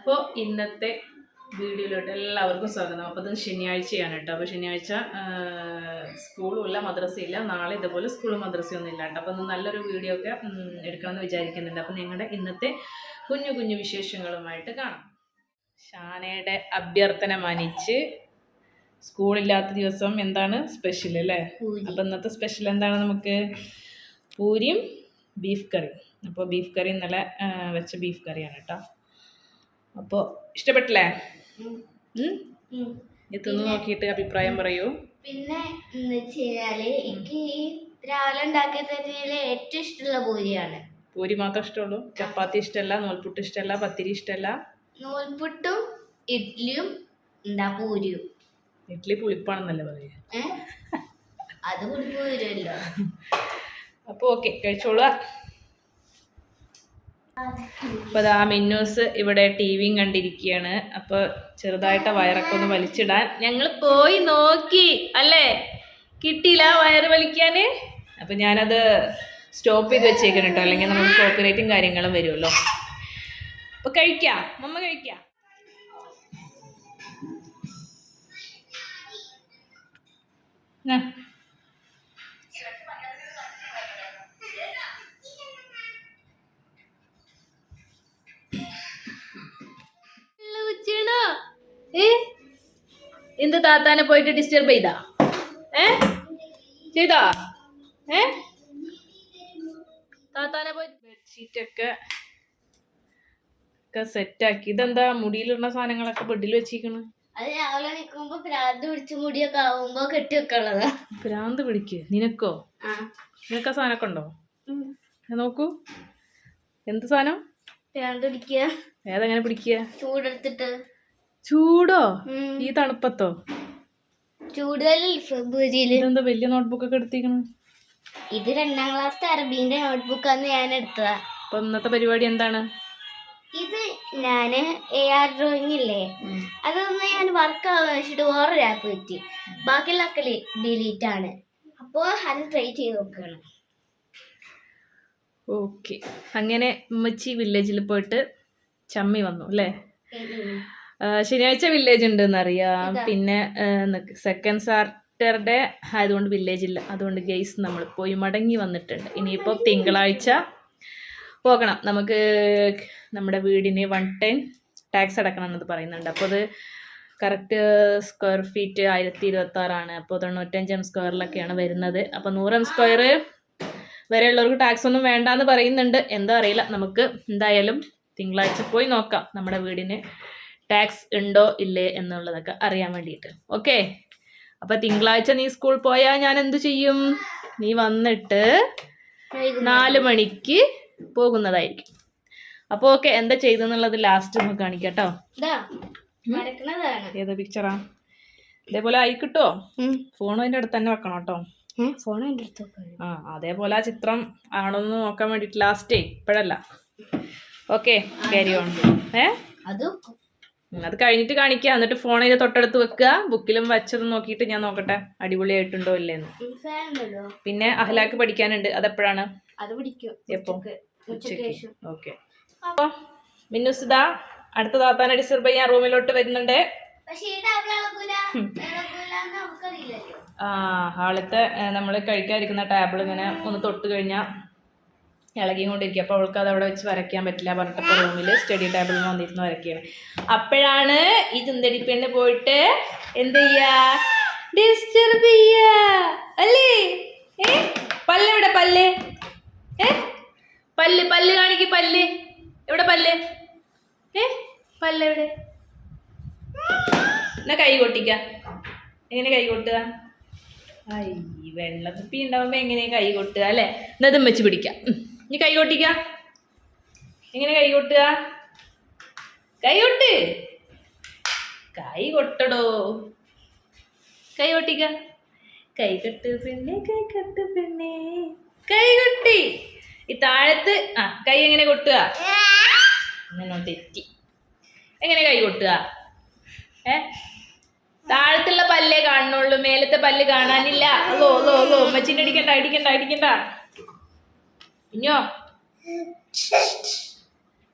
അപ്പോൾ ഇന്നത്തെ വീഡിയോയിലോട്ട് എല്ലാവർക്കും സ്വാഗതം. അപ്പോൾ ഇത് ശനിയാഴ്ചയാണ് കേട്ടോ. അപ്പോൾ ശനിയാഴ്ച സ്കൂളും ഇല്ല മദ്രസയില്ല. നാളെ ഇതുപോലെ സ്കൂളും മദ്രസയൊന്നും ഇല്ല കേട്ടോ. അപ്പോൾ ഒന്ന് നല്ലൊരു വീഡിയോ ഒക്കെ എടുക്കണമെന്ന് വിചാരിക്കുന്നുണ്ട്. അപ്പോൾ നിങ്ങളുടെ ഇന്നത്തെ കുഞ്ഞു കുഞ്ഞു വിശേഷങ്ങളുമായിട്ട് കാണാം. ഷാനയുടെ അഭ്യർത്ഥന മാനിച്ച് സ്കൂളില്ലാത്ത ദിവസം എന്താണ് സ്പെഷ്യൽ അല്ലേ? അപ്പോൾ ഇന്നത്തെ സ്പെഷ്യൽ എന്താണ് നമുക്ക്? പൂരിയും ബീഫ് കറിയും. അപ്പോൾ ബീഫ് കറി ഇന്നലെ വെച്ച ബീഫ് കറിയാണ് കേട്ടോ. അപ്പോൾ ഇഷ്ടപ്പെട്ടില്ലേ? ഇത് തിന്ന് നോക്കിയിട്ട് അഭിപ്രായം പറയൂ. പിന്നെ എന്ന് എനിക്ക് ഈ രാവിലെ ഉണ്ടാക്കിയ തരുന്നതിൽ ഏറ്റവും ഇഷ്ടമുള്ള പൂരിയാണ്. പൂരി മാത്രം ഇഷ്ടമുള്ളൂ? ചപ്പാത്തി ഇഷ്ടമല്ല നൂൽപുട്ട് ഇഷ്ടമല്ല പത്തിരി ഇഷ്ടമല്ല? നൂൽപുട്ടും ഇഡ്ഡലിയും എന്താ പൂരിയും. ഇഡ്ഡലി പുളിപ്പാണെന്നല്ലേ പറയുക. അത് പുളിപ്പ് പൂരല്ലോ അപ്പോൾ ഓക്കെ കഴിച്ചോളുക. അപ്പോൾ ആ മിന്നൂസ് ഇവിടെ ടി വിയും കണ്ടിരിക്കുകയാണ്. അപ്പോൾ ചെറുതായിട്ട് വയറൊക്കെ ഒന്ന് വലിച്ചിടാൻ. ഞങ്ങൾ പോയി നോക്കി അല്ലേ? കിട്ടിയില്ല വയറ് വലിക്കാൻ അപ്പം ഞാനത് സ്റ്റോപ്പ് ചെയ്ത് വെച്ചേക്കണം കേട്ടോ. അല്ലെങ്കിൽ നമുക്ക് കോപ്പറേറ്റും കാര്യങ്ങളും വരുമല്ലോ. അപ്പോൾ കഴിക്കാം. മമ്മ കഴിക്കാം. ആ. എന്ത് താത്താനെ പോയിട്ട് ഡിസ്റ്റർബ് ചെയ്താ? ഏ? ചെയ്താ? ഏ? താത്താനെ പോയി ബെഡ്ഷീറ്റ് ഒക്കെ സെറ്റാക്കി ഇതെന്താ മുടിയിലിടുന്ന സാധനങ്ങളൊക്കെ ബെഡിൽ വെച്ചിരിക്കണ്? അത് രാവിലെ നിൽക്കുമ്പോ പ്രാന്ത് പിടിച്ച മുടിയൊക്കെ ആവുമ്പോ കെട്ടി വെക്കാനുള്ളതാ. പിടിക്ക്. നിനക്കോ? നിനക്ക് ആ സാധനമൊക്കെ ഉണ്ടോ? നോക്കൂ. എന്ത് സാധനം? പ്രാന്ത് പിടിക്കുക ഏതെങ്ങനെ പിടിക്കുക ചൂടെടുത്തിട്ട്. ചൂടോ? ഈ തണുപ്പത്തോ? ചൂടുകല്ലിൽ ഫെബ്രുവരിയിൽ? ഇതെന്താ വലിയ നോട്ട്ബുക്ക് ഒക്കെ എടുത്തിരിക്കണു? ഇത് രണ്ടാം ക്ലാസ് അറബീന്റെ നോട്ട്ബുക്കാണ് ഞാൻ എടുത്തതാ. അപ്പൊ ഇന്നത്തെ പരിപാടി എന്താണ്? ഇത് ഞാൻ എ ആർ ഡ്രോയിങ് ഇല്ലേ? അതൊന്ന് ഞാൻ വർക്ക് ആവാൻ വെച്ചിട്ട് വേറൊരു ആപ്പ് പറ്റി ബാക്കിയുള്ള ഒക്കെ ഡിലീറ്റ് ആണ്. അപ്പോൾ അത് ട്രൈ ചെയ്ത് നോക്കണം. ഓക്കെ അങ്ങനെ ഉമ്മച്ചി വില്ലേജിൽ പോയിട്ട് ചമ്മി വന്നു അല്ലേ? ശനിയാഴ്ച വില്ലേജ് ഉണ്ട് എന്നറിയാം പിന്നെ സെക്കൻഡ് സാറ്റർഡേ ആയതുകൊണ്ട് വില്ലേജ് ഇല്ല. അതുകൊണ്ട് ഗെയ്സ് നമ്മൾ പോയി മടങ്ങി വന്നിട്ടുണ്ട്. ഇനിയിപ്പോൾ തിങ്കളാഴ്ച പോകണം. നമുക്ക് നമ്മുടെ വീടിന് വൺ ടൈം ടാക്സ് അടക്കണം എന്നത് പറയുന്നുണ്ട്. അപ്പോൾ അത് കറക്റ്റ് സ്ക്വയർ ഫീറ്റ് ആയിരത്തി ഇരുപത്തി ആറാണ് അപ്പോൾ തൊണ്ണൂറ്റഞ്ച് സ്ക്വയറിലൊക്കെയാണ് വരുന്നത്. അപ്പോൾ നൂറ് എം സ്ക്വയർ വരെയുള്ളവർക്ക് ടാക്സ് ഒന്നും വേണ്ടാന്ന് പറയുന്നുണ്ട്. എന്താ അറിയില്ല. നമുക്ക് എന്തായാലും തിങ്കളാഴ്ച പോയി നോക്കാം. നമ്മുടെ വീടിന് ടാക്സ് ഉണ്ടോ ഇല്ലേ എന്നുള്ളതൊക്കെ അറിയാൻ വേണ്ടിയിട്ട്. ഓക്കെ അപ്പൊ തിങ്കളാഴ്ച നീ സ്കൂൾ പോയാൽ ഞാൻ എന്ത് ചെയ്യും? നീ വന്നിട്ട് നാല് മണിക്ക് പോകുന്നതായിരിക്കും. അപ്പൊ ഓക്കെ എന്താ ചെയ്തെന്നുള്ളത് ലാസ്റ്റ് നമുക്ക് കാണിക്കാം കേട്ടോ ഏതാ പിക്ചറാ ഇതേപോലെ ആയി കിട്ടുമോ ഫോൺ അതിന്റെ അടുത്ത് തന്നെ വെക്കണം കേട്ടോ. ഫോൺ എന്റെ അടുത്ത് ആ അതേപോലെ ആ ചിത്രം ആണോ എന്ന് നോക്കാൻ വേണ്ടിട്ട് ലാസ്റ്റേ ഇപ്പോഴല്ല. ഓക്കെ ക്യാരി ഓൺ ഏ? അത് അത് കഴിഞ്ഞിട്ട് കാണിക്കുക എന്നിട്ട് ഫോൺ അതിന്റെ തൊട്ടടുത്ത് വെക്കുക. ബുക്കിലും വച്ചത് നോക്കിയിട്ട് ഞാൻ നോക്കട്ടെ. അടിപൊളിയായിട്ടുണ്ടോ ഇല്ലേന്ന്. പിന്നെ അഹ്ലാക്ക് പഠിക്കാനുണ്ട്. അതെപ്പോഴാണ്? എപ്പോ. ഉച്ചയ്ക്ക് ഓക്കെ. അപ്പൊ? മിന്നുസിത അടുത്ത താത്താനെ ഡിസ്റ്റർബ് ചെയ്യാൻ റൂമിലോട്ട് വരുന്നുണ്ട്. ആ ഹാളത്തെ നമ്മൾ കഴിക്കാതിരിക്കുന്ന ടാബിൾ ഇങ്ങനെ ഒന്ന് തൊട്ട് കഴിഞ്ഞാൽ ഇളകിക്കൊണ്ടിരിക്കുക. അപ്പോൾ അവൾക്ക് അത് അവിടെ വെച്ച് വരയ്ക്കാൻ പറ്റില്ല. പറഞ്ഞിട്ടപ്പോൾ റൂമിൽ സ്റ്റഡി ടേബിളിൽ വന്നിരുന്ന് വരയ്ക്കുകയാണ്. അപ്പോഴാണ് ഈ ചുന്തടി പെണ്ണ് പോയിട്ട് എന്ത് ചെയ്യാ? ഡിസ്റ്റർബ് ചെയ്യാ. അല്ലേ? ഏ? പല്ല് എവിടെ? പല്ല്? ഏ? പല്ല് പല്ല് കാണിക്ക് പല്ല്. എവിടെ പല്ല്? ഏ? പല്ല് എവിടെ? എന്നാ കൈ കൊട്ടിക്ക. എങ്ങനെ കൈ കൊട്ടുക? ഐ വെള്ളത്തുപ്പി ഉണ്ടാവുമ്പോ എങ്ങനെ കൈ കൊട്ടുക അല്ലേ? എന്നാ ഇതും വെച്ച് പിടിക്കാം. ഇനി കൈ കൊട്ടിക്ക. എങ്ങനെ കൈ കൊട്ടുക? കൈ കൊട്ട്. കൈ കൊട്ടടോ. കൈ കൊട്ടിക്ക. കൈ കെട്ട് പിന്നെ കൈ കെട്ട് പിന്നെ. കൈ കൊട്ടി. ഈ താഴത്ത് ആ കൈ എങ്ങനെ കൊട്ടുക? തെറ്റി. എങ്ങനെ കൈ കൊട്ടുക? ഏ? താഴത്തുള്ള പല്ലേ കാണുന്നുള്ളൂ മേലത്തെ പല്ല് കാണാനില്ല. ഓ ഓ ഓ ഉമ്മച്ചിന്റെ അടിക്കണ്ട അടിക്കണ്ട അടിക്കണ്ട. ഇഞ്ഞോ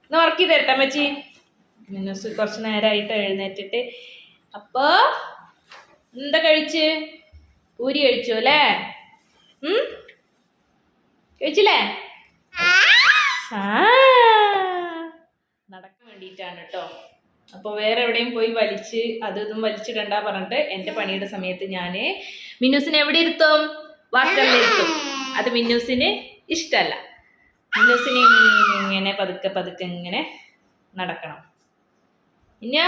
എന്നാ ഉറക്കി തരട്ടെ അമ്മച്ചി. മിനുസ് കുറച്ച് നേരമായിട്ട് എഴുന്നേറ്റിട്ട്. അപ്പോ എന്താ കഴിച്ച്? പൂരി കഴിച്ചു അല്ലേ? കഴിച്ചില്ലേ? നടക്കാൻ വേണ്ടിയിട്ടാണ് കേട്ടോ. അപ്പോൾ വേറെ എവിടെയും പോയി വലിച്ച് അത് ഇതും വലിച്ചിടണ്ട പറഞ്ഞിട്ട് എന്റെ പണിയുടെ സമയത്ത് ഞാൻ മിന്നൂസിനെ എവിടെ ഇരുത്തും? വാർത്തകളിൽ ഇരുത്തും. അത് മിന്നൂസിന് ഇഷ്ടമല്ല മിന്നൂസിന് ഇങ്ങനെ പതുക്കെ പതുക്കെ ഇങ്ങനെ നടക്കണം. മിന്ന?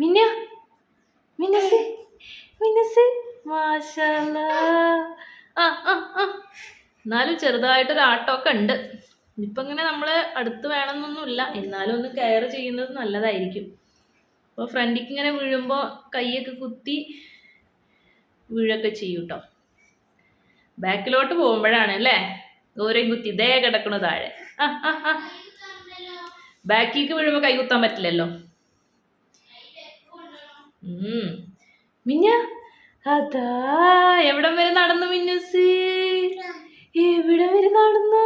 മിന്ന? മിന്നസ്? മിന്നസ്? ആ എന്നാലും ചെറുതായിട്ടൊരു ആട്ടമൊക്കെ ഉണ്ട് ഇപ്പം ഇങ്ങനെ നമ്മൾ അടുത്ത് വേണമെന്നൊന്നുമില്ല. എന്നാലും ഒന്ന് കെയർ ചെയ്യുന്നത് നല്ലതായിരിക്കും. അപ്പോൾ ഫ്രണ്ടിക്ക് ഇങ്ങനെ വീഴുമ്പോൾ കൈയൊക്കെ കുത്തി വീഴൊക്കെ ചെയ്യൂട്ടോ. ബാക്കിലോട്ട് പോകുമ്പോഴാണ് അല്ലേ? ദൂരം കുത്തി ഇതേ കിടക്കണു താഴെ. ബാക്കിക്ക് വീഴുമ്പോൾ കൈ കുത്താൻ പറ്റില്ലല്ലോ. മിന്ന അതാ എവിടം വരെ നടന്നു മിന്നുസി എവിടം വരെ നടന്നു?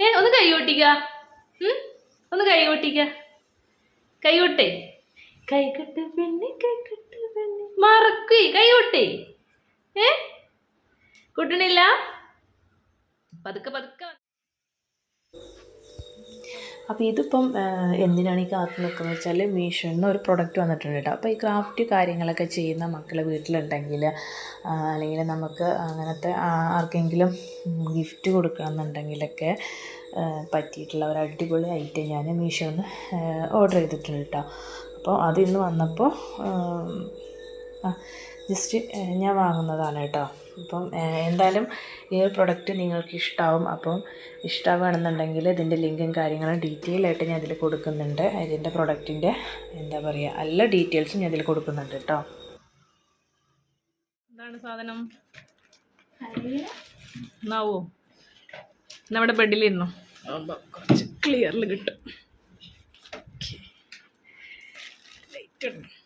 ഏ ഒന്ന് കൈ കൊട്ടിക്ക. ഒന്ന് കൈ കൊട്ടിക്ക. കൈ കൊട്ടേ. കൈ കൊട്ട് പെണ്ണി കൈ കൊട്ട് പെണ്ണി. മറക്കേ കൈ കൊട്ടേ. ഏ? കൊട്ടണില്ല? പതുക്കെ പതുക്കെ അപ്പോൾ ഇതിപ്പം എന്തിനാണ് ഈ കാത്തു നിൽക്കുന്നത് വെച്ചാൽ മീഷോയിൽ നിന്ന് ഒരു പ്രൊഡക്റ്റ് വന്നിട്ടുണ്ട് കേട്ടോ. അപ്പോൾ ഈ ക്രാഫ്റ്റ് കാര്യങ്ങളൊക്കെ ചെയ്യുന്ന മക്കൾ വീട്ടിലുണ്ടെങ്കിൽ അല്ലെങ്കിൽ നമുക്ക് അങ്ങനത്തെ ആർക്കെങ്കിലും ഗിഫ്റ്റ് കൊടുക്കണമെന്നുണ്ടെങ്കിലൊക്കെ ആ, പറ്റിയിട്ടുള്ള ഒരു അടിപൊളി ഐറ്റം ഞാൻ മീഷോയിൽ നിന്ന് ഓർഡർ ചെയ്തിട്ടുണ്ട് കേട്ടോ. അപ്പോൾ അത് ഇന്ന് വന്നപ്പോൾ ജസ്റ്റ് ഞാൻ വാങ്ങുന്നതാണ് കേട്ടോ. അപ്പം എന്തായാലും ഈ ഒരു പ്രൊഡക്റ്റ് നിങ്ങൾക്ക് ഇഷ്ടമാവും അപ്പം ഇഷ്ടമാവുകയാണെന്നുണ്ടെങ്കിൽ ഇതിന്റെ ലിങ്കും കാര്യങ്ങളും ഡീറ്റെയിൽ ആയിട്ട് ഞാൻ ഇതിൽ കൊടുക്കുന്നുണ്ട്. ഇതിന്റെ പ്രൊഡക്റ്റിന്റെ എന്താ പറയുക എല്ലാ ഡീറ്റെയിൽസും ഞാൻ ഇതിൽ കൊടുക്കുന്നുണ്ട് കേട്ടോ. എന്താണ് സാധനം? എന്നാവോ നമ്മുടെ ബെഡിലിരുന്നു കുറച്ച് ക്ലിയറിൽ കിട്ടും. ലൈറ്റ് Light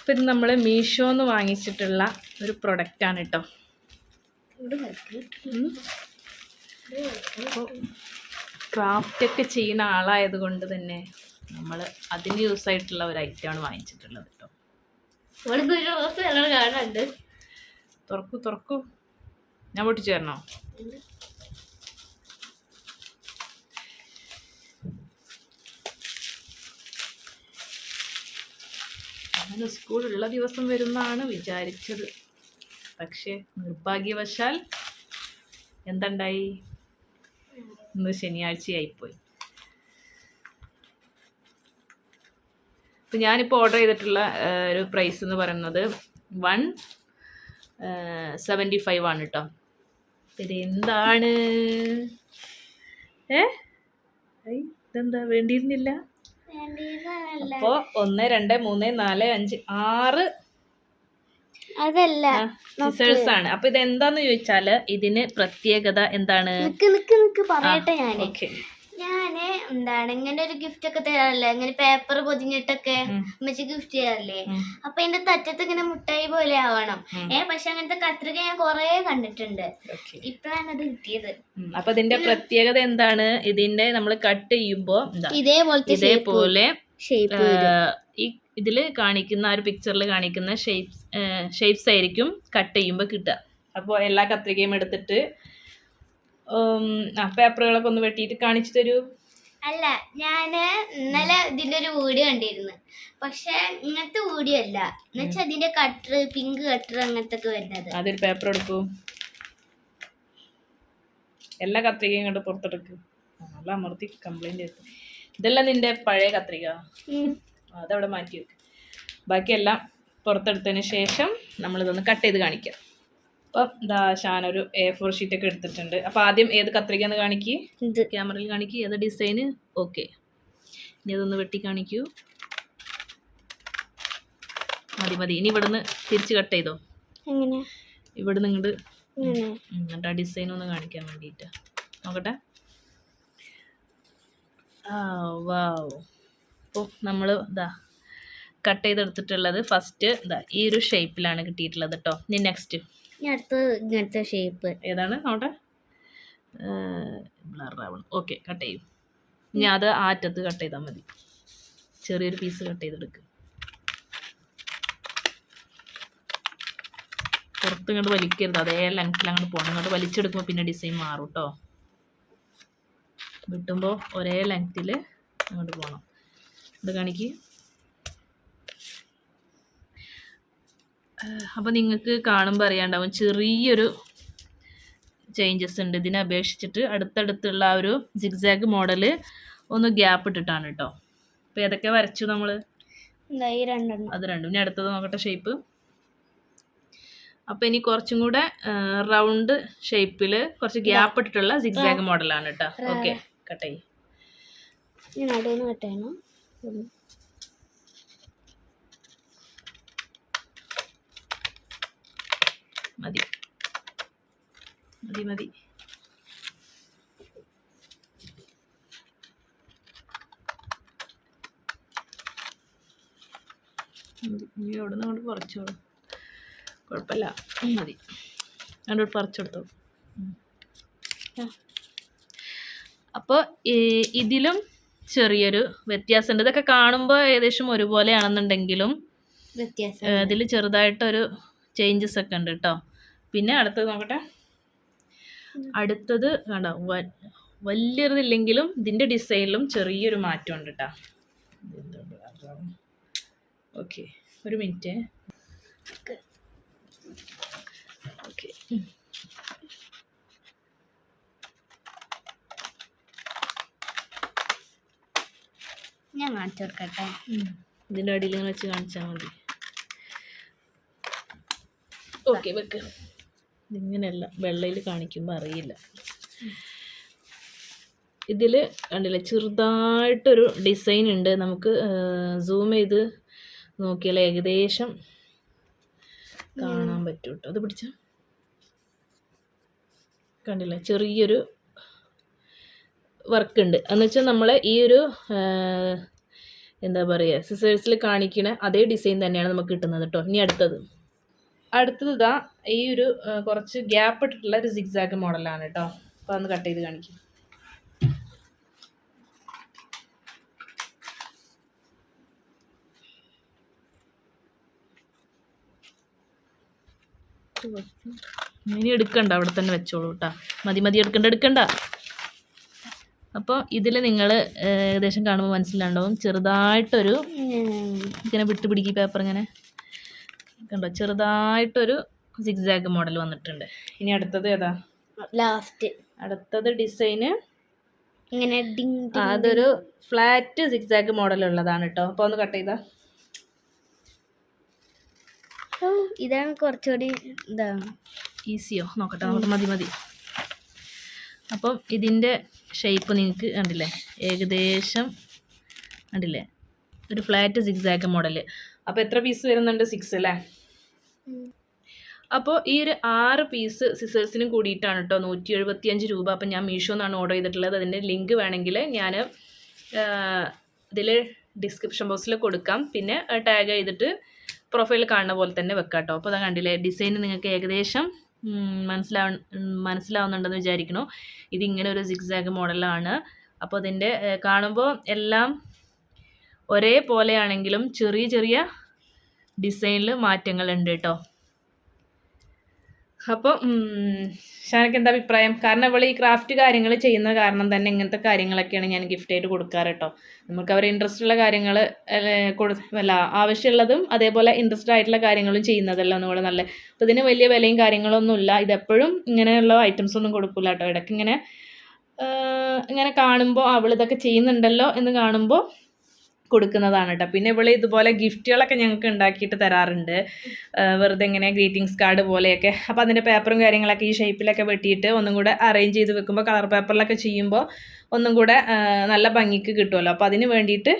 ഇടണം. അപ്പം ഇത് നമ്മൾ മീഷോന്ന് വാങ്ങിച്ചിട്ടുള്ള ഒരു പ്രൊഡക്റ്റാണ് കേട്ടോ ക്രാഫ്റ്റ് ഒക്കെ ചെയ്യുന്ന ആളായത് കൊണ്ട് തന്നെ നമ്മൾ അതിന് യൂസ് ആയിട്ടുള്ള ഒരു ഐറ്റമാണ് വാങ്ങിച്ചിട്ടുള്ളത് കേട്ടോ തുറക്കൂ തുറക്കൂ. ഞാൻ പൊട്ടിച്ചു തരണോ അങ്ങനെ സ്കൂളുള്ള ദിവസം വരുന്നാണ് വിചാരിച്ചത്. പക്ഷേ നിർഭാഗ്യവശാൽ എന്തുണ്ടായി? ഇന്ന് ശനിയാഴ്ചയായിപ്പോയി. അപ്പം ഞാനിപ്പോൾ ഓർഡർ ചെയ്തിട്ടുള്ള ഒരു പ്രൈസ് എന്ന് പറയുന്നത് വൺ സെവന്റി ഫൈവ് ആണ് കേട്ടോ ഇത് എന്താണ്? ഏ ഇതെന്താ വേണ്ടിയിരുന്നില്ല? അപ്പോൾ ഒന്ന് രണ്ട് മൂന്ന് നാല് അഞ്ച് ആറ്. അതല്ല സിസേഴ്സ് ആണ്. അപ്പൊ ഇത് എന്താന്ന് ചോദിച്ചാൽ ഇതിന് പ്രത്യേകത എന്താണ്? പറയട്ടെ ഞാൻ. ഞാൻ എന്താണ് ഇങ്ങനെ ഒരു ഗിഫ്റ്റ് ഒക്കെ തരാറില്ലേ? ഇങ്ങനെ പേപ്പർ പൊതിഞ്ഞിട്ടൊക്കെ അമ്മച്ചി ഗിഫ്റ്റ് ചെയ്യാറില്ലേ? അപ്പൊ എന്റെ തറ്റത്ത് ഇങ്ങനെ മുട്ടായി പോലെ ആവണം. ഏ പക്ഷെ അങ്ങനത്തെ കത്രിക ഞാൻ കൊറേ കണ്ടിട്ടുണ്ട്. ഇപ്പഴാണ് അത് കിട്ടിയത്. അപ്പൊ ഇതിന്റെ പ്രത്യേകത എന്താണ്? ഇതിന്റെ നമ്മൾ കട്ട് ചെയ്യുമ്പോ ഇതേപോലത്തെ ഇതേപോലെ ഈ ഇതിൽ കാണിക്കുന്ന ആ ഒരു പിക്ചറിൽ കാണിക്കുന്ന ഷേപ്സ് ഷേപ്സ് ആയിരിക്കും കട്ട് ചെയ്യുമ്പോൾ കിട്ടുക. അപ്പോൾ എല്ലാ കത്രികയും എടുത്തിട്ട് പേപ്പറുകളൊക്കെ ഒന്ന് വെട്ടിയിട്ട് കാണിച്ചു തരൂ. അല്ല ഞാൻ ഇന്നലെ ഇതിന്റെ ഒരു വീഡിയോ കണ്ടിരുന്നു. പക്ഷെ ഇങ്ങനത്തെ വീഡിയോ അല്ല. എന്നുവെച്ചാ അതിന്റെ കട്ടർ പിങ്ക് കട്ടർ അങ്ങനത്തെ ഒക്കെ വരുന്നത്. അതൊരു പേപ്പർ എടുക്കൂ. എല്ലാ കത്രികയും കണ്ട് പുറത്തെടുക്ക്. നല്ല അമർത്തി കംപ്ലൈന്റ് ചെയ്തു ഇതെല്ലാം നിന്റെ പഴയ കത്രിക. അതവിടെ മാറ്റി വെക്കും. ബാക്കിയെല്ലാം പുറത്തെടുത്തതിന് ശേഷം നമ്മളിതൊന്ന് കട്ട് ചെയ്ത് കാണിക്കാം. അപ്പം ഇതാ ഷാൻ ഒരു എ ഫോർ ഷീറ്റ് ഒക്കെ എടുത്തിട്ടുണ്ട്. അപ്പോൾ ആദ്യം ഏത് കത്രിക എന്ന് കാണിക്ക് ക്യാമറയിൽ കാണിക്ക്. ഏത് ഡിസൈന് ഓക്കെ ഇനി അതൊന്ന് വെട്ടി കാണിക്കൂ. മതി മതി. ഇനി ഇവിടുന്ന് തിരിച്ച് കട്ട് ചെയ്തോ? ഇവിടുന്ന് ഇങ്ങോട്ട് എന്നിട്ട് ആ ഡിസൈൻ ഒന്ന് കാണിക്കാൻ വേണ്ടിയിട്ട്. നോക്കട്ടെ. ആ വാവ് അപ്പോൾ നമ്മൾ ഇതാ കട്ട് ചെയ്തെടുത്തിട്ടുള്ളത് ഫസ്റ്റ് ഇതാ ഈ ഒരു ഷേപ്പിലാണ് കിട്ടിയിട്ടുള്ളത് കേട്ടോ ഇനി നെക്സ്റ്റ് ഇനി അടുത്ത് ഇങ്ങനത്തെ ഷേപ്പ് ഏതാണ്? നോട്ടെ ബ്ലറാവണം ഓക്കെ കട്ട് ചെയ്യും. ഇനി അത് ആറ്റത്ത് കട്ട് ചെയ്താൽ മതി. ചെറിയൊരു പീസ് കട്ട് ചെയ്തെടുക്കുക പുറത്ത് ഇങ്ങോട്ട് വലിക്കരുത്. അതേ ലെങ്ത്തിൽ അങ്ങോട്ട് പോകണം ഇങ്ങോട്ട് വലിച്ചെടുക്കുമ്പോൾ പിന്നെ ഡിസൈൻ മാറും കേട്ടോ വിട്ടുമ്പോൾ ഒരേ ലെങ്ത്തിൽ അങ്ങോട്ട് പോകണം ഇത് കാണിക്ക്. അപ്പോൾ നിങ്ങൾക്ക് കാണുമ്പോൾ അറിയാണ്ടാവും ചെറിയൊരു ചേഞ്ചസ് ഉണ്ട്. ഇതിനെ അപേക്ഷിച്ചിട്ട് അടുത്തടുത്തുള്ള ആ ഒരു സിഗ്സാഗ് മോഡൽ ഒന്ന് ഗ്യാപ്പ് ഇട്ടിട്ടാണ് കേട്ടോ അപ്പോൾ ഏതൊക്കെ വരച്ചു നമ്മൾ അത് രണ്ടും. ഇനി അടുത്തത് നോക്കട്ടെ ഷേപ്പ് അപ്പോൾ ഇനി കുറച്ചും കൂടെ റൗണ്ട് ഷേപ്പിൽ കുറച്ച് ഗ്യാപ്പ് ഇട്ടിട്ടുള്ള സിഗ്സാഗ് മോഡലാണ് കേട്ടോ ഓക്കെ കട്ട് ചെയ്യും ഇനി നടുവെന്ന് മതി. മതി മതി. ഇനി അവിടെ നിന്ന് അങ്ങോട്ട് പറിച്ചോളൂ. കുഴപ്പമില്ല. മതി. അങ്ങോട്ട് പറിച്ചെടുത്തോ അപ്പോൾ ഇതിലും ചെറിയൊരു വ്യത്യാസമുണ്ട്. ഇതൊക്കെ കാണുമ്പോൾ ഏകദേശം ഒരുപോലെയാണെന്നുണ്ടെങ്കിലും ഇതിൽ ചെറുതായിട്ടൊരു ചേഞ്ചസ് ഒക്കെ ഉണ്ട് കേട്ടോ പിന്നെ അടുത്തത് നോക്കട്ടെ. അടുത്തത് കണ്ടോ വലിയതില്ലെങ്കിലും ഇതിന്റെ ഇതിന്റെ ഡിസൈനിലും ചെറിയൊരു മാറ്റം ഉണ്ട് കേട്ടോ ഓക്കെ ഒരു മിനിറ്റ്. ഓക്കെ. ഞാൻ കാണിച്ചു കൊടുക്കട്ടെ. ഇതിന്റെ അടിയിൽ ഇങ്ങനെ വെച്ച് കാണിച്ചാൽ മതി. ഓക്കെ വെക്ക്. ഇതിങ്ങനെയല്ല വെള്ളയിൽ കാണിക്കുമ്പോൾ അറിയില്ല. ഇതിൽ കണ്ടില്ലേ ചെറുതായിട്ടൊരു ഡിസൈൻ ഉണ്ട്. നമുക്ക് സൂം ചെയ്ത് നോക്കിയാൽ ഏകദേശം കാണാൻ പറ്റും കേട്ടോ അത് പിടിച്ച. കണ്ടില്ലേ ചെറിയൊരു വർക്ക് ഉണ്ട് എന്ന് വെച്ചാൽ നമ്മളെ ഈ ഒരു എന്താ പറയുക സിസേഴ്സിൽ കാണിക്കണ അതേ ഡിസൈൻ തന്നെയാണ് നമുക്ക് കിട്ടുന്നത് കേട്ടോ ഇനി അടുത്തത്. അടുത്തത് ഇതാ ഈ ഒരു കുറച്ച് ഗ്യാപ്പ് ഇട്ടിട്ടുള്ള ഒരു സിഗ്സാഗ് മോഡലാണ് കേട്ടോ അപ്പോൾ ഒന്ന് കട്ട് ചെയ്ത് കാണിക്കും. ഇനി എടുക്കണ്ട അവിടെ തന്നെ വെച്ചോളൂ കേട്ടോ മതി മതി എടുക്കണ്ട എടുക്കണ്ട. അപ്പോൾ ഇതിൽ നിങ്ങൾ ഏകദേശം കാണുമ്പോൾ മനസ്സിലാണ്ടാവും. ചെറുതായിട്ടൊരു ഇങ്ങനെ വിട്ട് പിടിക്കി പേപ്പർ ഇങ്ങനെ. കണ്ടോ ചെറുതായിട്ടൊരു സിഗ്സാഗ് മോഡൽ വന്നിട്ടുണ്ട്. ഇനി അടുത്തത് ഏതാ? ലാസ്റ്റ് അടുത്തത് ഡിസൈന് ഇങ്ങനെ അതൊരു ഫ്ലാറ്റ് സിഗ്സാഗ് മോഡൽ ഉള്ളതാണ് കേട്ടോ അപ്പോൾ ഒന്ന് കട്ട് ചെയ്താ. ഇതാണ് കുറച്ചുകൂടി ഇതാ. ഈസിയോ നോക്കട്ടെ നോക്കട്ടെ മതി മതി. അപ്പം ഇതിന്റെ ഷേപ്പ് നിങ്ങൾക്ക് കണ്ടില്ലേ? ഏകദേശം കണ്ടില്ലേ? ഒരു ഫ്ലാറ്റ് സിക്സാഗ് മോഡൽ അപ്പോൾ എത്ര പീസ് വരുന്നുണ്ട്? സിക്സ് അല്ലേ? അപ്പോൾ ഈ ഒരു ആറ് പീസ് സിസേഴ്സിനും കൂടിയിട്ടാണ് കേട്ടോ നൂറ്റി എഴുപത്തി അഞ്ച് രൂപ. അപ്പം ഞാൻ മീഷോ എന്നാണ് ഓർഡർ ചെയ്തിട്ടുള്ളത്. അതിന്റെ ലിങ്ക് വേണമെങ്കിൽ ഞാൻ ഇതിൽ ഡിസ്ക്രിപ്ഷൻ ബോക്സിൽ കൊടുക്കാം. പിന്നെ ടാഗ് ചെയ്തിട്ട് പ്രൊഫൈൽ കാണുന്ന പോലെ തന്നെ വെക്കാം കേട്ടോ അപ്പോൾ അതാ കണ്ടില്ലേ ഡിസൈൻ നിങ്ങൾക്ക് ഏകദേശം മനസ്സിലാവ മനസ്സിലാവുന്നുണ്ടെന്ന് വിചാരിക്കണോ ഇതിങ്ങനെ ഒരു സിക്സാഗ് മോഡലാണ് അപ്പോൾ അതിന്റെ കാണുമ്പോൾ എല്ലാം ഒരേ പോലെയാണെങ്കിലും ചെറിയ ചെറിയ ഡിസൈനിൽ മാറ്റങ്ങളുണ്ട് കേട്ടോ അപ്പോൾ ഷാനക്ക് എന്താ അഭിപ്രായം? കാരണം ഇവൾ ഈ ക്രാഫ്റ്റ് കാര്യങ്ങൾ ചെയ്യുന്ന കാരണം തന്നെ ഇങ്ങനത്തെ കാര്യങ്ങളൊക്കെയാണ് ഞാൻ ഗിഫ്റ്റ് ആയിട്ട് കൊടുക്കാറ് കേട്ടോ നമുക്ക് അവർ ഇൻട്രസ്റ്റ് ഉള്ള കാര്യങ്ങൾ കൊടു അല്ല ആവശ്യമുള്ളതും അതേപോലെ ഇൻട്രസ്റ്റ് ആയിട്ടുള്ള കാര്യങ്ങളും ചെയ്യുന്നതല്ല ഒന്നുകൂടെ നല്ല അപ്പോൾ ഇതിന് വലിയ വിലയും കാര്യങ്ങളൊന്നുമില്ല ഇതെപ്പോഴും ഇങ്ങനെയുള്ള ഐറ്റംസ് ഒന്നും കൊടുക്കില്ല കേട്ടോ ഇടയ്ക്ക് ഇങ്ങനെ ഇങ്ങനെ കാണുമ്പോൾ അവൾ ഇതൊക്കെ ചെയ്യുന്നുണ്ടല്ലോ എന്ന് കാണുമ്പോൾ കൊടുക്കുന്നതാണ് കേട്ടോ പിന്നെ ഇവൾ ഇതുപോലെ ഗിഫ്റ്റുകളൊക്കെ ഞങ്ങൾക്ക് ഉണ്ടാക്കിയിട്ട് തരാറുണ്ട്. വെറുതെ ഇങ്ങനെ ഗ്രീറ്റിംഗ്സ് കാർഡ് പോലെയൊക്കെ. അപ്പോൾ അതിന്റെ പേപ്പറും കാര്യങ്ങളൊക്കെ ഈ ഷേപ്പിലൊക്കെ വെട്ടിയിട്ട് ഒന്നും കൂടെ അറേഞ്ച് ചെയ്ത് വെക്കുമ്പോൾ കളർ പേപ്പറിലൊക്കെ ചെയ്യുമ്പോൾ ഒന്നും കൂടെ നല്ല ഭംഗിക്ക് കിട്ടുമല്ലോ അപ്പോൾ അതിന് വേണ്ടിയിട്ട്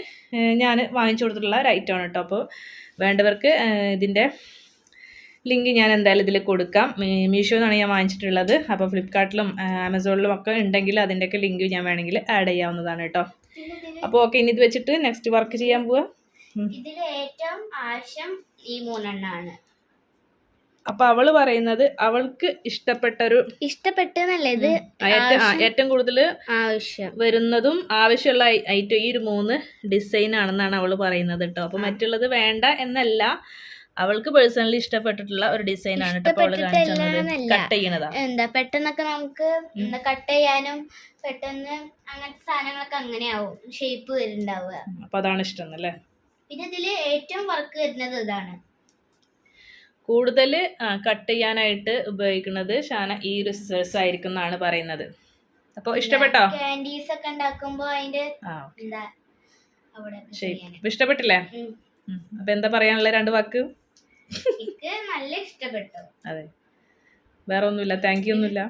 ഞാൻ വാങ്ങിച്ചു കൊടുത്തിട്ടുള്ള ഐറ്റമാണ് കേട്ടോ അപ്പോൾ വേണ്ടവർക്ക് ഇതിന്റെ ലിങ്ക് ഞാൻ എന്തായാലും ഇതിൽ കൊടുക്കാം. മീഷോ എന്നാണ് ഞാൻ വാങ്ങിച്ചിട്ടുള്ളത്. അപ്പോൾ ഫ്ലിപ്പ്കാർട്ടിലും ആമസോണിലും ഒക്കെ ഉണ്ടെങ്കിൽ അതിന്റെയൊക്കെ ലിങ്ക് ഞാൻ വേണമെങ്കിൽ ആഡ് ചെയ്യാവുന്നതാണ് കേട്ടോ അപ്പോൾ ഓക്കെ ഇനി ഇത് വെച്ചിട്ട് നെക്സ്റ്റ് വർക്ക് ചെയ്യാൻ പോവാ. ഏറ്റവും ആവശ്യം ഈ മൂന്നെണ്ണാണ്. അപ്പൊ അവൾ പറയുന്നത് അവൾക്ക് ഇഷ്ടപ്പെട്ട ഒരു ഇഷ്ടപ്പെട്ടെന്നല്ല ഇത്? ഏറ്റവും കൂടുതൽ ആവശ്യം. വരുന്നതും ആവശ്യമുള്ള ഐറ്റം ഈ ഒരു മൂന്ന് ഡിസൈൻ ആണെന്നാണ് അവൾ പറയുന്നത് കേട്ടോ. അപ്പൊ മറ്റുള്ളത് വേണ്ട എന്നല്ല. അവൾക്ക് പേഴ്സണലി ഇഷ്ടപ്പെട്ടിട്ടുള്ള ഒരു ഡിസൈൻ ആണ് കേട്ടോ അവൾ കാണിച്ചു തന്നത്. ഇഷ്ടപ്പെട്ടിട്ടില്ലാന്നല്ല. കട്ട് ചെയ്യണതാ എന്താ പെട്ടെന്നൊക്കെ നമുക്ക് എന്താ കട്ട് ചെയ്യാനും പെട്ടെന്ന് അങ്ങനത്തെ സാധനങ്ങളൊക്കെ അങ്ങനെയാവും. ഷേപ്പ് വരുന്നുണ്ടാവുക. അപ്പൊ അതാണ് ഇഷ്ടം അല്ലേ പിന്നെ ഇതിൽ ഏറ്റവും വർക്ക് വരുന്നത് ഇതാണ്. കൂടുതൽ കട്ട് ചെയ്യാനായിട്ട് ഉപയോഗിക്കുന്നത് ഷാന ഈ ഒരു സിസേഴ്സ് ആയിരിക്കും എന്നാണ് പറയുന്നത്. അപ്പോൾ ഇഷ്ടപ്പെട്ടോ? കാൻഡീസ് ഒക്കെ ഉണ്ടാക്കുമ്പോ അതിന്റെ ഇഷ്ടപ്പെട്ടില്ലേ. അപ്പൊ എന്താ പറയാനുള്ള രണ്ട് വാക്ക്? നല്ല ഇഷ്ടപ്പെട്ടു. അതെ. വേറെ ഒന്നുമില്ല. താങ്ക് യു ഒന്നുമില്ല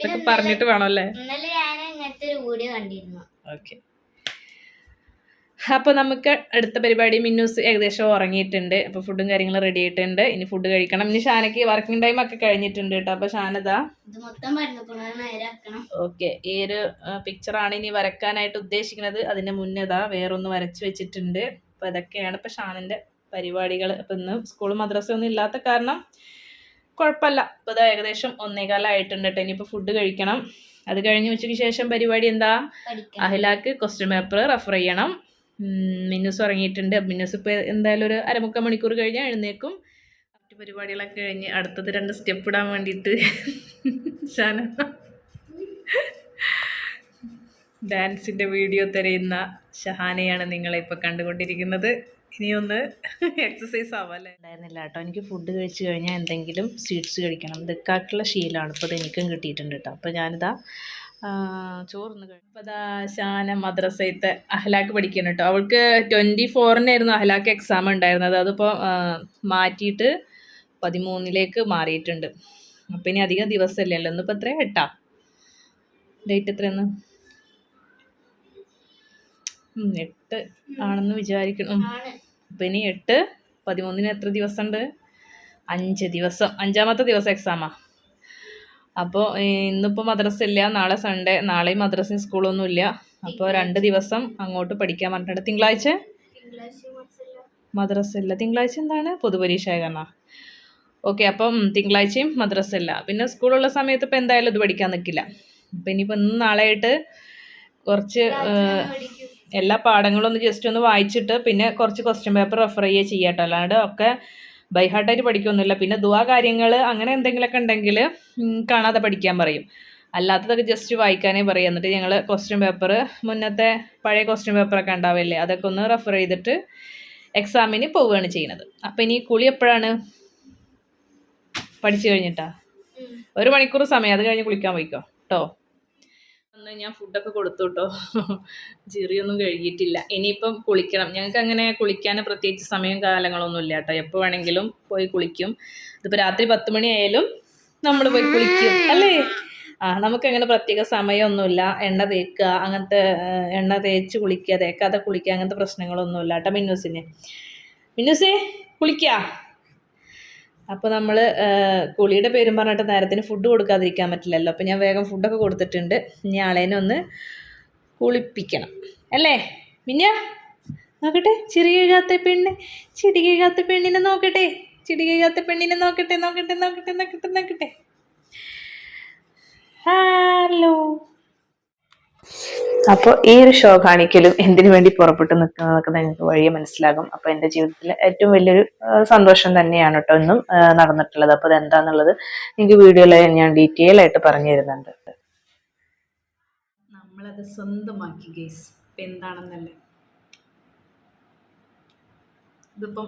ഇതൊക്കെ പറഞ്ഞിട്ട് വേണമല്ലേ? ഇന്നലെ ഞാൻ ഇങ്ങനത്തെ ഒരു വീഡിയോ കണ്ടിരുന്നു. ഓക്കെ അപ്പോൾ നമുക്ക് അടുത്ത പരിപാടി മിന്നൂസ് ഏകദേശം ഉറങ്ങിയിട്ടുണ്ട്. അപ്പോൾ ഫുഡും കാര്യങ്ങളും റെഡി ആയിട്ടുണ്ട്. ഇനി ഫുഡ് കഴിക്കണം. ഇനി ഷാനയ്ക്ക് വർക്കിംഗ് ടൈം ഒക്കെ കഴിഞ്ഞിട്ടുണ്ട് കേട്ടോ. അപ്പോൾ ഷാനതാ ഓക്കെ ഈ ഒരു പിക്ചറാണ് ഇനി വരക്കാനായിട്ട് ഉദ്ദേശിക്കുന്നത്. അതിന്റെ മുന്നേതാ വേറൊന്ന് വരച്ചു വെച്ചിട്ടുണ്ട്. അപ്പോൾ ഇതൊക്കെയാണ് ഇപ്പോൾ ഷാനിന്റെ പരിപാടികൾ ഇപ്പൊ ഇന്ന് സ്കൂൾ മദ്രസ ഒന്നും ഇല്ലാത്ത കാരണം കുഴപ്പമില്ല ഇപ്പോൾ ഇത് ഏകദേശം ഒന്നേകാലമായിട്ടുണ്ട് കേട്ടോ ഇനിയിപ്പോൾ ഫുഡ് കഴിക്കണം. അത് കഴിഞ്ഞ് ഉച്ചയ്ക്ക് ശേഷം പരിപാടി എന്താ? അഹിലാക്ക് ക്വസ്റ്റ്യൻ പേപ്പർ റെഫർ ചെയ്യണം. മിന്നൂസ് ഉറങ്ങിയിട്ടുണ്ട്. മിന്നസ് ഇപ്പോൾ എന്തായാലും ഒരു അരമുക്കാൽ മണിക്കൂർ കഴിഞ്ഞാൽ എഴുന്നേക്കും. മറ്റു പരിപാടികളൊക്കെ കഴിഞ്ഞ് അടുത്തത് രണ്ട് സ്റ്റെപ്പ് ഇടാൻ വേണ്ടിയിട്ട് ഷാന ഡാൻസിന്റെ വീഡിയോ തിരയുന്ന ഷഹാനയാണ് നിങ്ങളെ ഇപ്പോൾ കണ്ടുകൊണ്ടിരിക്കുന്നത്. ഇനിയൊന്ന് എക്സസൈസ് ആവാല്ലേ ഉണ്ടായിരുന്നില്ല കേട്ടോ. എനിക്ക് ഫുഡ് കഴിച്ചു കഴിഞ്ഞാൽ എന്തെങ്കിലും സ്വീറ്റ്സ് കഴിക്കണം. ഇതൊക്കെയായിട്ടുള്ള ശീലമാണ്. ഇപ്പോൾ ഇത് എനിക്കും കിട്ടിയിട്ടുണ്ട് കേട്ടോ. അപ്പോൾ ഞാനിതാ ചോറിന്ന് കഴിക്കും അപ്പോൾ അതാ ഷാന മദ്രസയത്തെ അഹ്ലാക്ക് പഠിക്കണം കേട്ടോ. അവൾക്ക് ട്വന്റി ഫോറിനായിരുന്നു അഹ്ലാക്ക് എക്സാം ഉണ്ടായിരുന്നത്. അതിപ്പോൾ ആ, മാറ്റിയിട്ട് പതിമൂന്നിലേക്ക് മാറിയിട്ടുണ്ട്. അപ്പം ഇനി അധികം ദിവസമല്ലേ അല്ലോ ഇന്നിപ്പോൾ എത്രയാണ് എട്ടാ? ഡേറ്റ് എത്രയെന്ന്? എട്ട് ആണെന്ന് വിചാരിക്കണം. അപ്പം ഇനി എട്ട് പതിമൂന്നിന് എത്ര ദിവസമുണ്ട്? അഞ്ച് ദിവസം. അഞ്ചാമത്തെ ദിവസം എക്സാമാ അപ്പോൾ ഇന്നിപ്പോൾ മദ്രസ ഇല്ല നാളെ സൺഡേ നാളെയും മദ്രസയും സ്കൂളൊന്നും ഇല്ല. അപ്പോൾ രണ്ട് ദിവസം അങ്ങോട്ട് പഠിക്കാൻ പറഞ്ഞിട്ടുണ്ട്. തിങ്കളാഴ്ച? മദ്രസ ഇല്ല. തിങ്കളാഴ്ച എന്താണ്? പൊതുപരീക്ഷ കാരണം ഓക്കെ അപ്പം തിങ്കളാഴ്ചയും മദ്രസ ഇല്ല. പിന്നെ സ്കൂളുള്ള സമയത്ത് ഇപ്പം എന്തായാലും ഇത് പഠിക്കാൻ നിൽക്കില്ല അപ്പം ഇനിയിപ്പോൾ ഇന്ന് നാളെയായിട്ട് കുറച്ച് എല്ലാ പാഠങ്ങളും ഒന്ന് ജസ്റ്റ് ഒന്ന് വായിച്ചിട്ട് പിന്നെ കുറച്ച് ക്വസ്റ്റ്യൻ പേപ്പർ റെഫർ ചെയ്യുക ചെയ്യാട്ടോ അല്ലാണ്ട് ഒക്കെ ബൈഹാർട്ടായിട്ട് പഠിക്കൊന്നുമില്ല. പിന്നെ ദുവാ കാര്യങ്ങൾ അങ്ങനെ എന്തെങ്കിലുമൊക്കെ ഉണ്ടെങ്കിൽ കാണാതെ പഠിക്കാൻ പറയും. അല്ലാത്തതൊക്കെ ജസ്റ്റ് വായിക്കാനേ പറയും. എന്നിട്ട് ഞങ്ങൾ ക്വസ്റ്റ്യൻ പേപ്പർ മുന്നത്തെ പഴയ ക്വസ്റ്റ്യൻ പേപ്പറൊക്കെ ഉണ്ടാവില്ലേ അതൊക്കെ ഒന്ന് റെഫർ ചെയ്തിട്ട് എക്സാമിന് പോവുകയാണ് ചെയ്യുന്നത്. അപ്പം ഇനി കുളി എപ്പോഴാണ്? പഠിച്ചു കഴിഞ്ഞിട്ടാ? ഒരു മണിക്കൂർ സമയം. അത് കഴിഞ്ഞ് കുളിക്കാൻ പോയിക്കോ? കേട്ടോ അന്ന് ഞാൻ ഫുഡൊക്കെ കൊടുത്തു കേട്ടോ ചെറിയൊന്നും കഴുകിയിട്ടില്ല. ഇനിയിപ്പം കുളിക്കണം. ഞങ്ങൾക്ക് അങ്ങനെ കുളിക്കാൻ പ്രത്യേകിച്ച് സമയം കാലങ്ങളൊന്നും ഇല്ല കേട്ടോ എപ്പോൾ വേണമെങ്കിലും പോയി കുളിക്കും. ഇതിപ്പോൾ രാത്രി പത്ത് മണി ആയാലും നമ്മൾ പോയി കുളിക്കും. അല്ലേ? ആ നമുക്ക് അങ്ങനെ പ്രത്യേക സമയമൊന്നുമില്ല. എണ്ണ തേക്കുക അങ്ങനത്തെ എണ്ണ തേച്ച് കുളിക്കുക തേക്കാതെ കുളിക്കുക അങ്ങനത്തെ പ്രശ്നങ്ങളൊന്നുമില്ല കേട്ടോ മിന്നൂസിന്. മിന്നൂസേ കുളിക്കുക അപ്പോൾ നമ്മൾ കുളിയുടെ പേരും പറഞ്ഞിട്ട് നേരത്തിന് ഫുഡ് കൊടുക്കാതിരിക്കാൻ പറ്റില്ലല്ലോ. അപ്പോൾ ഞാൻ വേഗം ഫുഡൊക്കെ കൊടുത്തിട്ടുണ്ട്. ഇനി ആളേനെ ഒന്ന് കുളിപ്പിക്കണം. അല്ലേ? മിന്ന നോക്കട്ടെ. ചെറിയ കഴുകാത്ത പെണ്ണ് ചെടി കഴുകാത്ത പെണ്ണിനെ നോക്കട്ടെ. ചെടി കഴുകാത്ത പെണ്ണിനെ നോക്കട്ടെ നോക്കട്ടെ നോക്കട്ടെ നോക്കട്ടെ നോക്കട്ടെ. ഹലോ അപ്പോൾ ഈ ഒരു ഷോ കാണിക്കലും എന്തിനു വേണ്ടി പുറപ്പെട്ട് നിൽക്കുന്നതൊക്കെ നിങ്ങൾക്ക് വഴിയെ മനസ്സിലാകും. അപ്പോൾ എന്റെ ജീവിതത്തിൽ ഏറ്റവും വലിയൊരു സന്തോഷം തന്നെയാണ് കേട്ടോ ഒന്നും നടന്നിട്ടുള്ളത്. അപ്പോൾ അതെന്താന്നുള്ളത് എനിക്ക് വീഡിയോയിൽ ഞാൻ ഡീറ്റെയിൽ ആയിട്ട് പറഞ്ഞു തരുന്നുണ്ട്. നമ്മളത് സ്വന്തമാക്കി ഗേസ് എന്താണെന്നല്ലേ? ഇതിപ്പം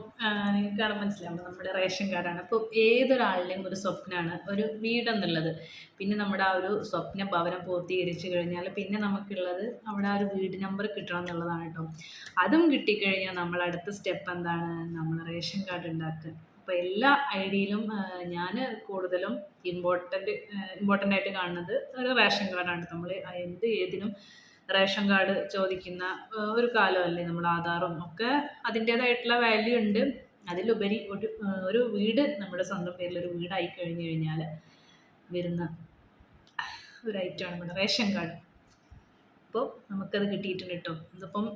നിങ്ങൾക്ക് കാണാൻ മനസ്സിലാവും നമ്മുടെ റേഷൻ കാർഡാണ്. അപ്പോൾ ഏതൊരാളുടെയും ഒരു സ്വപ്നമാണ് ഒരു വീടെന്നുള്ളത്. പിന്നെ നമ്മുടെ ആ ഒരു സ്വപ്ന ഭവനം പൂർത്തീകരിച്ചു കഴിഞ്ഞാൽ പിന്നെ നമുക്കുള്ളത് അവിടെ ആ ഒരു വീട് നമ്പർ കിട്ടണം എന്നുള്ളതാണ് കേട്ടോ. അതും കിട്ടിക്കഴിഞ്ഞാൽ നമ്മൾ അടുത്ത സ്റ്റെപ്പ് എന്താണ്? നമ്മൾ റേഷൻ കാർഡ് ഉണ്ടാക്കുക. അപ്പോൾ എല്ലാ ഐഡിയിലും ഞാൻ കൂടുതലും ഇമ്പോർട്ടന്റ് ഇമ്പോർട്ടന്റ് ആയിട്ട് കാണുന്നത് ഒരു റേഷൻ കാർഡാണ്. നമ്മൾ എന്ത് ഏതിനും റേഷൻ കാർഡ് ചോദിക്കുന്ന ഒരു കാലമല്ലേ നമ്മൾ ആധാറും ഒക്കെ. അതിന്റേതായിട്ടുള്ള വാല്യൂ ഉണ്ട്. അതിലുപരി ഒരു ഒരു വീട് നമ്മുടെ സ്വന്തം പേരിൽ ഒരു വീടായി കഴിഞ്ഞു കഴിഞ്ഞാൽ വരുന്ന ഒരു ഐറ്റമാണ് നമ്മുടെ റേഷൻ കാർഡ്. അപ്പോൾ നമുക്കത് കിട്ടിയിട്ടുണ്ട് കേട്ടോ. ഇതിപ്പം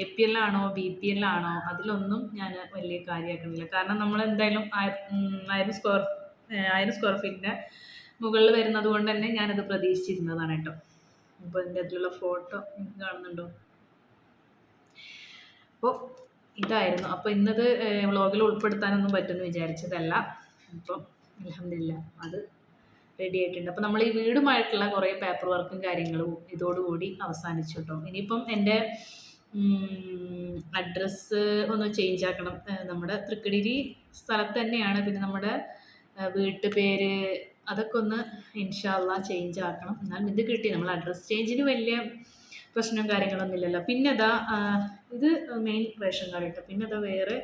എ പി എല്ലാണോ ബി പി എല്ലാണോ അതിലൊന്നും ഞാൻ വലിയ കാര്യമാക്കുന്നില്ല. കാരണം നമ്മൾ എന്തായാലും ആയിരം സ്ക്വയർ ആയിരം സ്ക്വയർ ഫീറ്റിന്റെ മുകളിൽ വരുന്നത് കൊണ്ട് തന്നെ ഞാനത് പ്രതീക്ഷിച്ചിരുന്നതാണ് കേട്ടോ. അപ്പോൾ എന്റെ അതിലുള്ള ഫോട്ടോ നിങ്ങൾക്ക് കാണുന്നുണ്ടോ? അപ്പോൾ ഇതായിരുന്നു. അപ്പോൾ ഇന്നത് വ്ളോഗിൽ ഉൾപ്പെടുത്താനൊന്നും പറ്റുമെന്ന് വിചാരിച്ചതല്ല. അപ്പം അലഹമില്ല അത് റെഡി ആയിട്ടുണ്ട്. അപ്പോൾ നമ്മൾ ഈ വീടുമായിട്ടുള്ള കുറേ പേപ്പർ വർക്കും കാര്യങ്ങളും ഇതോടുകൂടി അവസാനിച്ചു കേട്ടോ ഇനിയിപ്പം എന്റെ അഡ്രസ്സ് ഒന്ന് ചേഞ്ച് ആക്കണം. നമ്മുടെ തൃക്കടിരി സ്ഥലത്ത് തന്നെയാണ്. പിന്നെ നമ്മുടെ വീട്ടുപേര് അതൊക്കെ ഒന്ന് ഇൻഷാല്ല ചേഞ്ച് ആക്കണം. എന്നാൽ ഇത് കിട്ടി. നമ്മൾ അഡ്രസ് ചേഞ്ചിന് വലിയ പ്രശ്നവും കാര്യങ്ങളൊന്നും ഇല്ലല്ലോ. പിന്നെ അതാ ഇത് മെയിൻ റേഷൻ കാർഡ് കേട്ടോ പിന്നെ അതാ വേറെ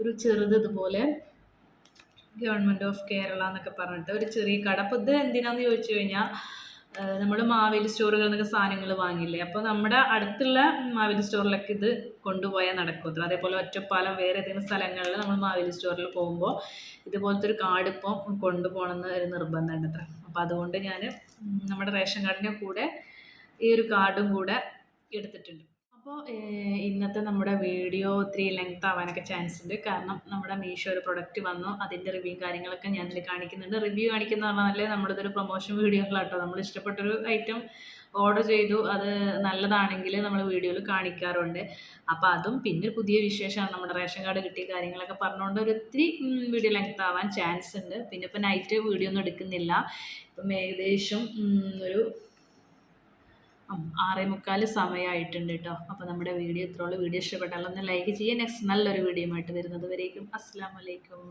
ഒരു ചെറുത് ഇതുപോലെ ഗവൺമെന്റ് ഓഫ് കേരള എന്നൊക്കെ പറഞ്ഞിട്ട് ഒരു ചെറിയ കട. അപ്പോൾ ഇത് എന്തിനാന്ന് ചോദിച്ചു കഴിഞ്ഞാൽ നമ്മൾ മാവേലി സ്റ്റോറുകളിൽ നിന്നൊക്കെ സാധനങ്ങൾ വാങ്ങില്ലേ? അപ്പോൾ നമ്മുടെ അടുത്തുള്ള മാവേലി സ്റ്റോറിലൊക്കെ ഇത് കൊണ്ടുപോയാൽ നടക്കത്തില്ല അതേപോലെ ഒറ്റപ്പാലം വേറെ ഏതെങ്കിലും സ്ഥലങ്ങളിൽ നമ്മൾ മാവേലി സ്റ്റോറിൽ പോകുമ്പോൾ ഇതുപോലത്തെ ഒരു കാർഡ് ഇപ്പം കൊണ്ടുപോകണമെന്ന് ഒരു നിർബന്ധമുണ്ട് അത്ര. അപ്പം അതുകൊണ്ട് ഞാൻ നമ്മുടെ റേഷൻ കാർഡിന്റെ കൂടെ ഈ ഒരു കാർഡും കൂടെ എടുത്തിട്ടുണ്ട്. അപ്പോൾ ഇന്നത്തെ നമ്മുടെ വീഡിയോ ഒത്തിരി ലെങ്ത് ആവാനൊക്കെ ചാൻസ് ഉണ്ട്. കാരണം നമ്മുടെ മീഷോ ഒരു പ്രൊഡക്റ്റ് വന്നു. അതിന്റെ റിവ്യൂ കാര്യങ്ങളൊക്കെ ഞാൻ ഇതിൽ കാണിക്കുന്നുണ്ട്. റിവ്യൂ കാണിക്കുന്ന പറഞ്ഞാൽ നമ്മളിതൊരു പ്രൊമോഷൻ വീഡിയോകളാട്ടോ. നമ്മൾ ഇഷ്ടപ്പെട്ടൊരു ഐറ്റം ഓർഡർ ചെയ്തു. അത് നല്ലതാണെങ്കിൽ നമ്മൾ വീഡിയോയിൽ കാണിക്കാറുണ്ട്. അപ്പോൾ അതും പിന്നെ പുതിയ വിശേഷമാണ്. നമ്മുടെ റേഷൻ കാർഡ് കിട്ടിയ കാര്യങ്ങളൊക്കെ പറഞ്ഞുകൊണ്ട് ഒരു ഒത്തിരി വീഡിയോ ലെങ്ത് ആവാൻ ചാൻസ് ഉണ്ട്. പിന്നെ ഇപ്പോൾ നൈറ്റ് വീഡിയോ ഒന്നും എടുക്കുന്നില്ല. ഇപ്പം ഏകദേശം ഒരു ആറേ മുക്കാൽ സമയമായിട്ടുണ്ട് കേട്ടോ. അപ്പോൾ നമ്മുടെ വീഡിയോ ഇത്രയുള്ള വീഡിയോ ഇഷ്ടപ്പെട്ടാൽ ഒന്ന് ലൈക്ക് ചെയ്യുക. നെക്സ്റ്റ് നല്ലൊരു വീഡിയോ ആയിട്ട് വരുന്നത് വരേക്കും. അസ്സാം വലൈക്കും